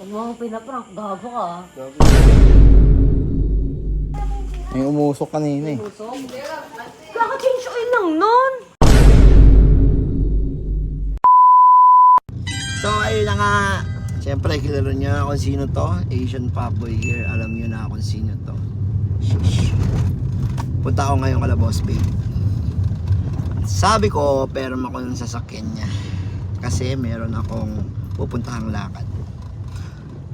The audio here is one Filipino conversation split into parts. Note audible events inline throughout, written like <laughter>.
Huwag mo akong pinaprank, gago ka. ah. May umusok kanina eh. Kaka-change oil lang nun. So, ayun na nga. Siyempre, kilala niyo na kung sino to. Asian Pop-Boy here. Alam niyo na kung sino to. Shish. Punta ako ngayon kala Boss Babe. Sabi ko, pero ako ng sasakyan niya. Kasi meron akong pupuntahang lakad.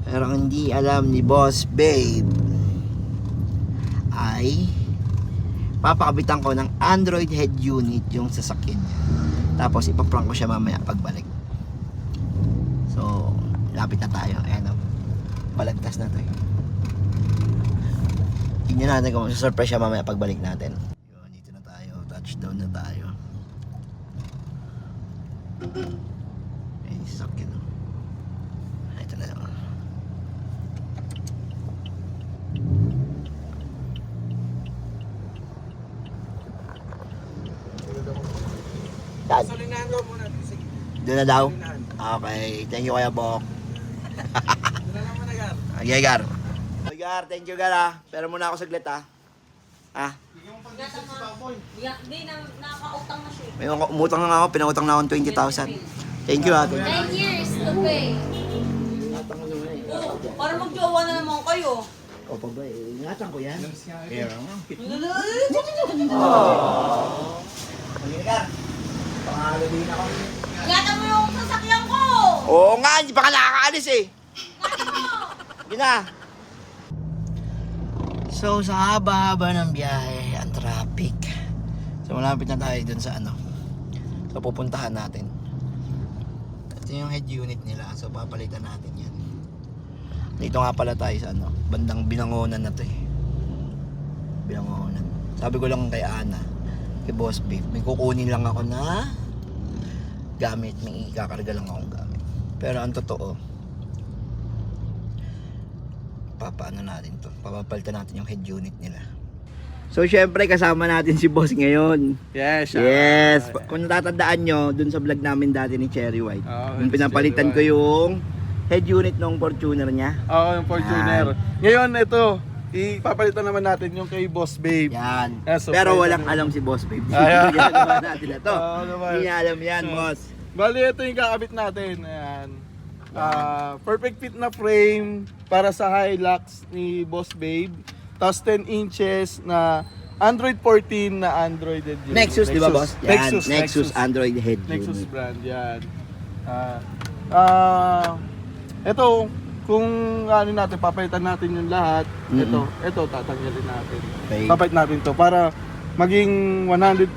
Pero hindi alam ni Boss Babe ay papakabitan ko ng Android head unit yung sasakyan niya. Tapos ipaprank ko siya mamaya pagbalik. So, lapit na tayo. Ayan o. Balagtas na to eh. Tingnan natin kung surprise siya mamaya pagbalik natin. Yun, dito na tayo. Touchdown na tayo. Ay, sasakyan o. Ito na lang. Dad. Salinahan ko muna. Sige. Doon na daw? Okay. Thank you, Kuya Bok. Doon na lang <laughs> muna, Gar. Okay, Gar. Okay, Gar. Thank you, Gar, ha. Pero muna ako saglit, ha. Ha? Hindi, na, nakautang na siya. May umutang na nga ako. Pinautang na akong 20,000. Thank you, ha. 10 years to pay. Oh, para magjowa na naman kayo. O pa ba, eh, ingatan ko yan. Kaya nga. Okay, Gar. Pangalawin ako. Ingatan mo yung sasakyan ko! Oo nga, hindi pa ka nakakaalis, eh. Yun na. So, sa haba-haba ng biyahe, ang traffic. So, malapit na tayo dun sa ano. So, pupuntahan natin. Ito yung head unit nila. So, papalitan natin yan. Dito nga pala tayo sa ano, bandang binangonan na to eh. Binangonan. Sabi ko lang kay Ana, kay Boss Beef, may kukunin lang ako na gamit. May ikakarga lang akong gamit. Pero ang totoo, papaano natin to? Papapalitan natin yung head unit nila. So syempre kasama natin si boss ngayon. Yes, yes. Pa- kung natatandaan nyo dun sa vlog namin dati ni Cherry White Oo, nung si pinapalitan ko yung head unit ng Fortuner niya. Oo, yung Fortuner. Ngayon, ito, ipapalitan naman natin yung kay Boss Babe. yan so pero walang naman. alam si boss babe <laughs> Ayan. <laughs> ginagawa natin na to <laughs> naman. hindi niya alam yan So, boss Bali, ito yung kakabit natin. Ayan. Ah, perfect fit na frame para sa Hilux ni Boss Babe. Tapos 10 inches na Android 14 na Android unit. Nexus, di ba boss? Yan, Nexus, Nexus, Android head Nexus unit brand, yan. Ah, ah, ito, kung ano natin, papalitan natin yung lahat, Mm-mm. ito, ito, tatanggalin natin. Okay. Papalit natin to para maging 100%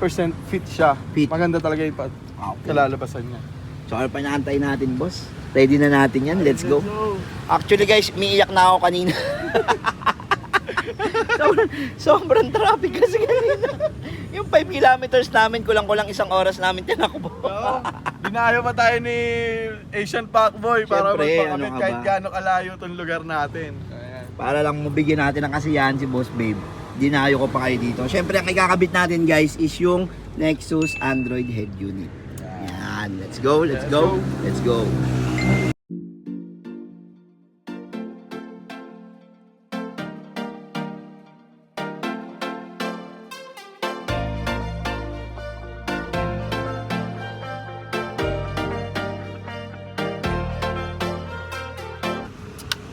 fit siya. Fit. Maganda talaga yung pa- Okay. kalalabasan niya. so ano pa inaantay natin boss ready na natin yan let's go Actually guys, umiiyak na ako kanina. <laughs> sobrang, sobrang traffic kasi kanina. Yung 5 kilometers namin, kulang-kulang isang oras namin tinakbo. Oo. Dinayo pa tayo ni Asian Packboy para Siyempre, magpakamit ano ka kahit ba? gaano kalayo itong lugar natin. Ayan. Para lang mabigyan natin ng kasiyahan si Boss Babe. Dinayo ko pa kayo dito. Siyempre, ang ikakabit natin guys is yung Nexus Android head unit. Yan, let's go, let's, Let's go, go. let's go.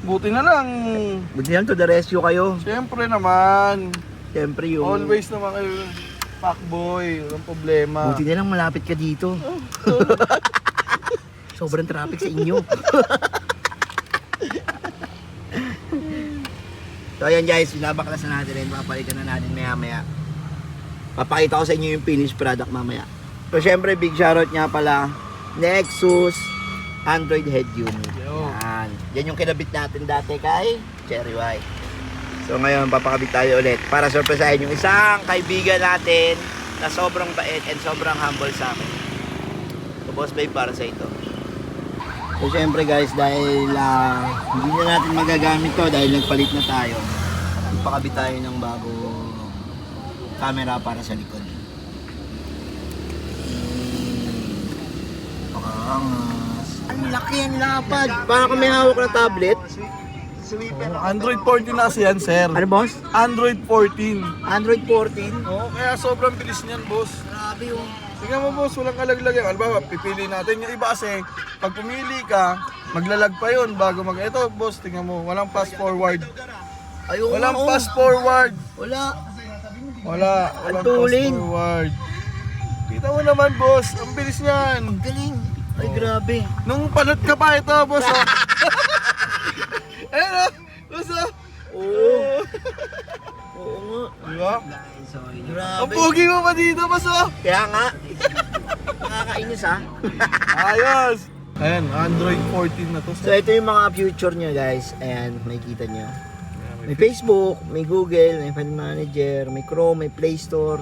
Buti na lang. Buti yan to the rescue kayo. Siyempre naman. Siyempre yung... Always naman kayo. Packboy, walang problema. Buti na lang malapit ka dito. <laughs> Sobrang traffic sa inyo. so ayan guys, binabaklas na natin rin. Papalitan na natin maya maya. Papakita ko sa inyo yung finished product mamaya. So syempre big shoutout nga pala Nexus Android head unit. Yo. Yan. Yan yung kinabit natin dati kay Cherry White. So ngayon, papakabit tayo ulit para surpresahin yung isang kaibigan natin na sobrang bait and sobrang humble sa akin. So boss babe para sa ito. So syempre guys, dahil ah, hindi na natin magagamit to dahil nagpalit na tayo, ipakabit tayo ng bago camera para sa likod. Pakaangas. Ang laki ang lapad. Para kung may hawak na tablet. Oh, Android 14 na kasi yan, sir. Ano boss? Android 14. Android 14. Oo, kaya sobrang bilis niyan, boss. Grabe yung... Tingnan mo, boss, walang kalaglag yan. Alam pipili natin. Yung iba kasi, pag pumili ka, maglalag pa yun bago mag... Ito, boss, tingnan mo, walang fast forward. Ayun Walang oh. fast forward. Wala. Wala, walang Ang tuling. fast forward. Kita mo naman, boss, ang bilis niyan. Ang galing. Ay, grabe. Nung palot ka pa ito, boss, oh. <laughs> Ayun, oh. Boss, oh. Oo. Oo nga. Diba? Grabe. Ang pogi mo pa dito, boss, oh. Kaya nga. Nakakainis ha. Ayos. Ayan, Android 14 na to. So ito yung mga future nyo guys. Ayan, makikita nyo. May Facebook, may Google, may File Manager, may Chrome, may Play Store.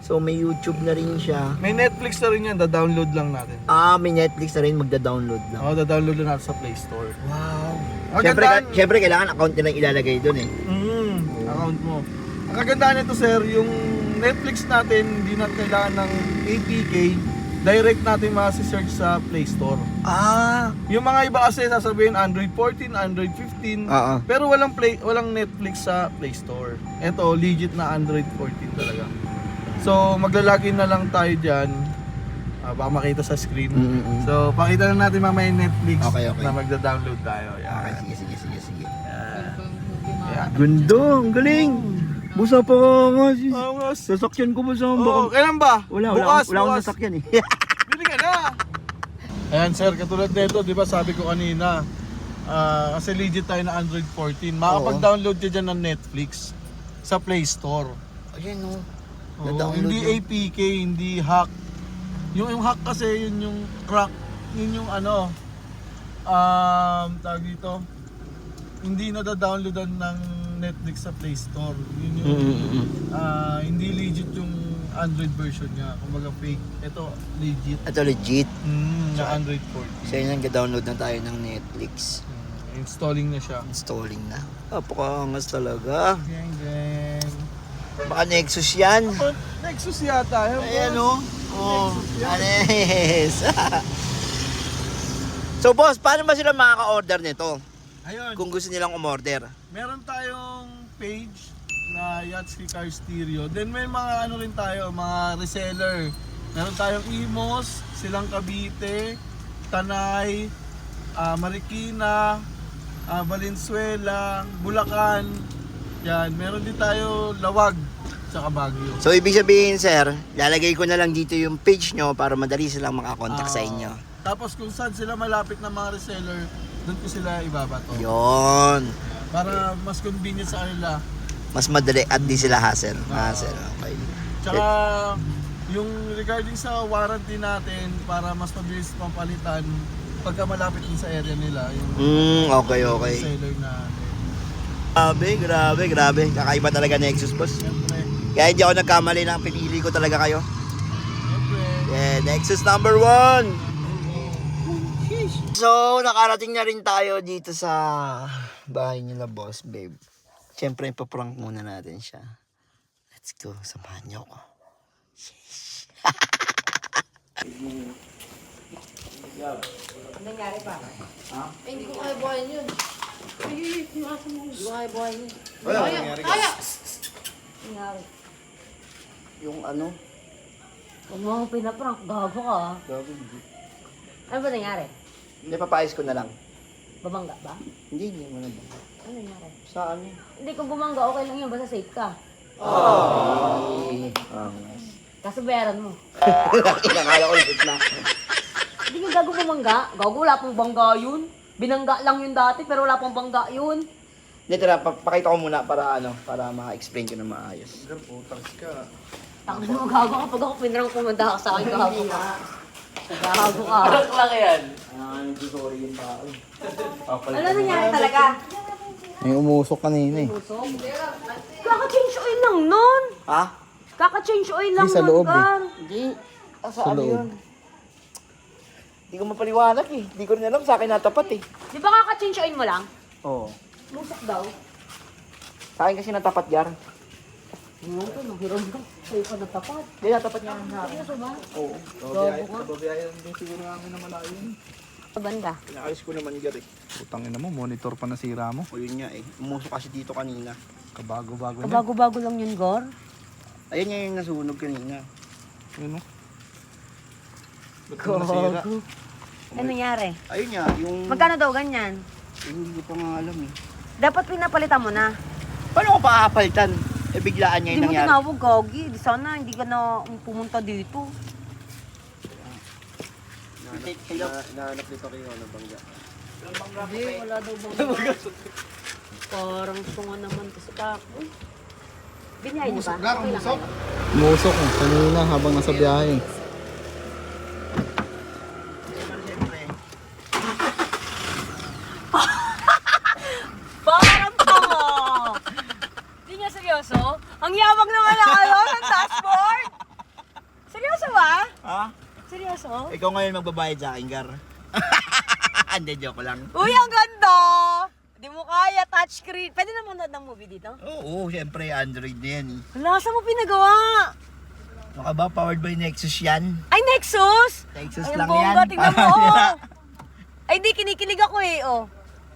So may YouTube na rin siya. May Netflix na rin yan, da-download lang natin. Ah, may Netflix na rin magda-download lang. Oo, da-download lang natin sa Play Store. Wow. Ang Siyempre, gandaan- ka- siyempre kailangan account nila ilalagay doon eh. Mm, account mo. Ang kagandaan nito sir, yung Netflix natin, hindi natin kailangan ng APK, direct natin masi-search sa Play Store. Ah. Yung mga iba kasi sasabihin Android 14, Android 15, Oo. pero walang play walang Netflix sa Play Store. Ito, legit na Android 14 talaga. So, maglalagin na lang tayo diyan. Ah, baka makita sa screen. Mm-mm. So, pakita na natin mamaya yung Netflix Okay, okay. na magda-download tayo. Okay, Yan. sige, sige, sige, sige. Yan. Ganda, ang galing. Busa pa ka nga. sis. Oh. Sasakyan ko ba sa Oh, kailan ba? Wala, wala, bukas, wala akong bukas. sasakyan eh. <laughs> Bili ka na. Ayan sir, katulad nito, di ba sabi ko kanina, ah, kasi legit tayo na Android 14, makapag-download ka dyan ng Netflix sa Play Store. Ayan o. Oo, Na-download hindi yun. APK, hindi hack. Yung, yung hack kasi, yun yung crack, yun yung ano, um, tawag dito, hindi na downloadan ng Netflix sa Play Store. Yun yung, Mm-mm. ah, hindi legit yung Android version niya. Kumbaga fake. Ito, legit. Ito legit. Mm, na Android 14. So yun ang download na tayo ng Netflix. Mm, installing na siya. Installing na. Napakaangas talaga. Gang, gang. Baka Nexus yan. Oh, Nexus yata. Ayan, Ayan boss. o. Oh, anes. <laughs> so boss, paano ba sila makaka-order nito? Ayun. Kung gusto nilang umorder. Meron tayong page na Yatski Car Stereo. Then may mga ano rin tayo, mga reseller. Meron tayong Imos, Silang Cavite, Tanay, ah, Marikina, ah, Valenzuela, Bulacan. Yan, meron din tayo Lawag, tsaka Baguio. So ibig sabihin sir, lalagay ko na lang dito yung page nyo para madali silang makakontak sa Ah, inyo. Tapos kung saan sila malapit na mga reseller, doon ko sila ibabato. Yon. Para mas convenient sa kanila. Mas madali at di sila hassle. Hassle, okay. Tsaka yung regarding sa warranty natin para mas mabilis papalitan pagka malapit din sa area nila yung Mm, okay, okay. reseller natin. Grabe, grabe, grabe. Kakaiba talaga Nexus boss. Siyempre, Kaya hindi ako nagkamali ng pinili ko talaga kayo. Yeah, Nexus number one. So, nakarating na rin tayo dito sa bahay nila, boss, babe. Siyempre, ipaprank muna natin siya. Let's go, samahan niyo ako. Nangyari pa? Ha? Eh, hindi ko kaya buhayin yun. Hindi ko kaya buhayin yun. Wala, Kaya, kaya! Nangyari. Yung ano? Huwag mo akong pinaprank, gago ka ah. Grabe, hindi. Ano ba nangyari? Hindi, papayos ko na lang. Babangga ba? Hindi, hindi mo na ba? Ano nangyari? Saan eh? Hindi, kung bumangga, okay lang yun, basta safe ka. Ay, ah, Kaso bayaran mo. <laughs> Nakala ko ulit na. Hindi nga gago bumangga. Gago, wala pong bangga yun. Binangga lang yun dati, pero wala pong bangga yun. Hindi, tira, pa- pakita ko muna para ano, para ma-explain ko na maayos. Tangin mo, gago kapag ako pinarang kumanda ka sa akin, gago ka. Gago ka. Ah, sorry yung tao. Ano nangyari talaga? May umusok kanina eh. Puso? Kaka-change oil lang nun. Ha? Kaka-change oil lang Hindi, sa loob eh. Gar. Hindi. Ah, sa ano yun? Hindi ko mapaliwanag eh. Hindi ko rin alam sa akin natapat eh. Di ba kaka-change oil mo lang? Oo. Musok daw. Sa akin kasi natapat yar. Ano ko, naghiram ka. Sa'yo ka natapat. Hindi, natapat niya akin. Ano ba? Oo. Gago ka. Babayaran din siguro namin na malayo. Banda. Pinakalis ko naman gar eh. Putang ina mo, monitor pa nasira mo. O yun nga eh. Umusok kasi dito kanina. Kabago-bago na. Bago-bago lang yun, Gor. Ayun nga yung nasunog kanina. Yun o. Ba't mo nasira? Gago. Ano nangyari? Ayun nga, yung... Magkano daw ganyan? Hindi ko pa nga alam eh. Dapat pinapalitan mo na. Paano ko pakakapalitan? Eh biglaan niya Hindi yung mo nangyari. tinawag, Gogi. Di sana hindi ka na pumunta dito. Nahanap nito kayo ano bangga. Hindi, wala daw bang Parang sunga naman kasi kako. Binyayin niyo ba? Okay lang kayo. Umusok eh. Kanina habang nasa biyahe. Parang tanga! Hindi niya seryoso? Ang yabang naman na ano ng dashboard! Seryoso ba? Ha? Seryoso? Ikaw ngayon magbabayad sa akin, Gar. <laughs> Hindi, joke lang. Uy, ang ganda! Hindi mo kaya, touchscreen. Pwede na manood ng movie dito? Oo, syempre Android na yan eh. Wala, saan mo pinagawa? Baka ba powered by Nexus yan? Ay, Nexus! Nexus Ay, lang ang bongga, yan. tingnan mo, <laughs> oh. Ay, di, kinikilig ako eh, oh.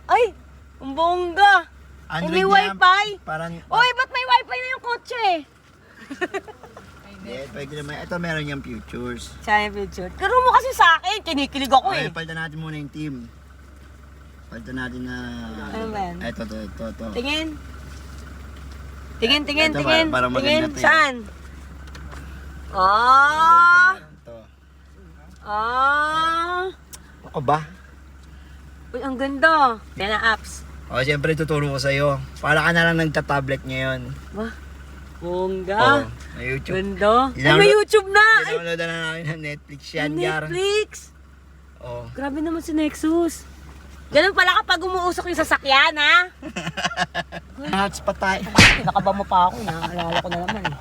Ay, ang bongga. Ay, may Android na yan. wifi. Parang, Uy, ba't may wifi na yung kotse? <laughs> hindi, pwede naman. Ito meron yung futures. Sa picture. Karo mo kasi sa akin, kinikilig ako Okay, eh. palitan natin muna yung team. Palitan natin na... Ano ba yan? Ito, ito, ito, ito. Tingin. Tingin, tingin, Ito, tingin. para- para tingin, maganda to eh. saan? Ah! Ito. Ah! Ako ba? Uy, ang ganda. Ang apps. O, siyempre tuturo ko sa'yo. Para ka na lang nagta-tablet ngayon. Ba? Bongga. Oo, may YouTube. Ganda. Ay, may YouTube na. Ay, Download na namin ng Netflix yan, Gar. Netflix. Oh. Grabe naman si Nexus. Ganun pala kapag umuusok yung sasakyan, ha? <laughs> Hotspot tayo. Nakaba mo pa ako, naalala ko na naman eh.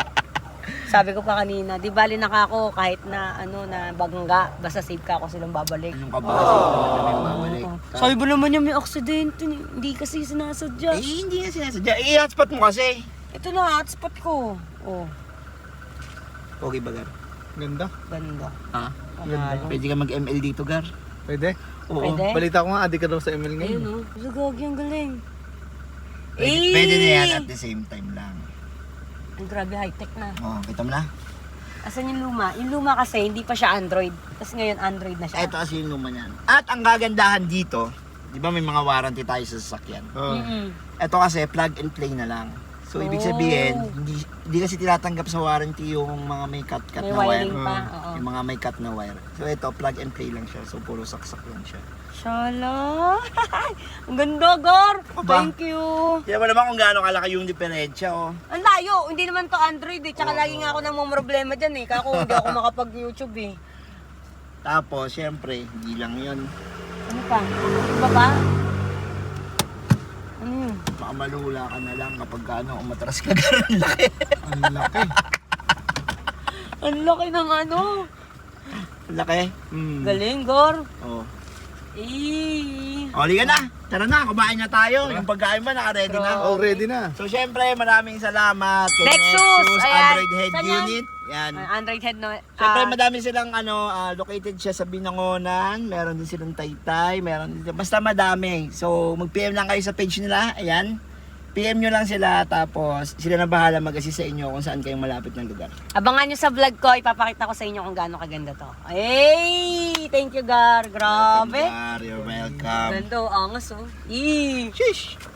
Sabi ko pa kanina, di bali naka ako kahit na ano na bangga, basta safe ka ako silang babalik. Anong kabasa naman kami babalik? Sabi ba naman niya may aksidente, ni- hindi kasi sinasadya. Eh, hindi nga sinasadya. Eh, hotspot mo kasi. Ito na hotspot ko. Oh, Okay ba, Gar? Ganda. ganda. Ha? Panalo. Pwede ka mag-ML dito, Gar. Pwede? Oo. Pwede? Balita ko nga, adik ka daw sa ML ngayon. Ayun oh, Lugagi ang galing. Pwede, Eh! pwede na yan at the same time lang. Ang grabe high-tech na. Oh, kita mo na? Asan yung luma? Yung luma kasi hindi pa siya Android. Tapos ngayon Android na siya. Ito kasi yung luma niyan. At ang gagandahan dito, di ba may mga warranty tayo sa sasakyan? Oh. Mm-mm. Ito kasi plug and play na lang. So, ibig Oh. sabihin, hindi, hindi kasi tinatanggap sa warranty yung mga may cut-cut May na wire. pa. Mm. Oo. Yung mga may cut na wire. So, ito, plug and play lang siya. So, puro saksak lang siya. Shala! <laughs> ang ganda, Gar! Thank you! Kaya mo naman kung gaano kalaki yung diferensya, oh. Ang layo! Hindi naman to Android eh. Tsaka lagi nga ako nang problema dyan eh. Kako hindi ako <laughs> makapag-YouTube eh. Tapos, syempre, hindi lang yun. Ano pa? Iba pa? Yun? Baka malula ka na lang kapag ano, umatras ka ganun laki. Ang laki. Ang laki ng ano. laki. Mm. Galing, Gar. Oh. Eh. O, liga na. Tara na, kumain na tayo. Yung pagkain ba, naka-ready na? Oh, ready na. So, syempre, maraming salamat kay Nexus! Ayan. Head Saan yan? Unit. Yan. Ah, Android head no. Siyempre, ah, madami silang ano, ah, located siya sa Binangonan. Meron din silang Taytay. Meron din, basta madami. So, mag-PM lang kayo sa page nila. Ayan. PM nyo lang sila. Tapos, sila na bahala mag-assist sa inyo kung saan kayong malapit ng lugar. Abangan nyo sa vlog ko. Ipapakita ko sa inyo kung gaano kaganda to. Hey! Thank you, Gar. Grabe. Welcome, Gar. You're welcome. Ganda, oh, angas oh. Eh. Sheesh!